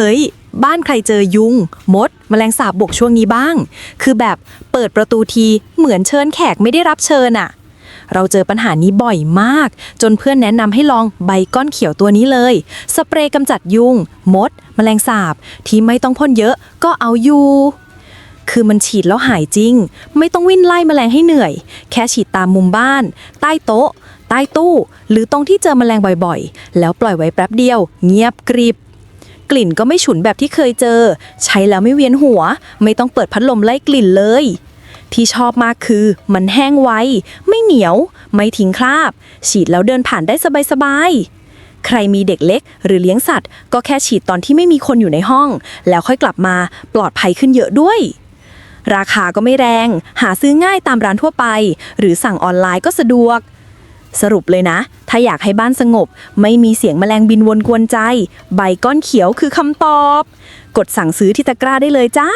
เฮ้ย บ้านใครเจอยุง มดแมลงสาบบกช่วงนี้บ้าง คือแบบเปิดประตูทีเหมือนเชิญแขกไม่ได้รับเชิญอะเราเจอปัญหานี้บ่อยมาก จนเพื่อนแนะนำให้ลองใบก้อนเขียวตัวนี้เลย สเปรย์กำจัดยุง มดแมลงสาบ ที่ไม่ต้องพ่นเยอะก็เอาอยู่คือมันฉีดแล้วหายจริง ไม่ต้องวิ่งไล่แมลงให้เหนื่อย แค่ฉีดตามมุมบ้าน ใต้โต๊ะ ใต้ตู้ หรือตรงที่เจอแมลงบ่อยๆ แล้วปล่อยไว้แป๊บเดียว เงียบกริบ กลิ่นก็ไม่ฉุนแบบที่เคยเจอ ใช้แล้วไม่เวียนหัว ไม่ต้องเปิดพัดลมไล่กลิ่นเลย ที่ชอบมากคือ มันแห้งไว ไม่เหนียว ไม่ทิ้งคราบ ฉีดแล้วเดินผ่านได้สบายๆ ใครมีเด็กเล็ก หรือเลี้ยงสัตว์ ก็แค่ฉีดตอนที่ไม่มีคนอยู่ในห้อง แล้วค่อยกลับมาปลอดภัยขึ้นเยอะด้วยราคาก็ไม่แรง หาซื้อง่ายตามร้านทั่วไป หรือสั่งออนไลน์ก็สะดวก สรุปเลยนะ ถ้าอยากให้บ้านสงบ ไม่มีเสียงแมลงบินวนกวนใจ ใบก้อนเขียวคือคำตอบ กดสั่งซื้อที่ตะกร้าได้เลยจ้า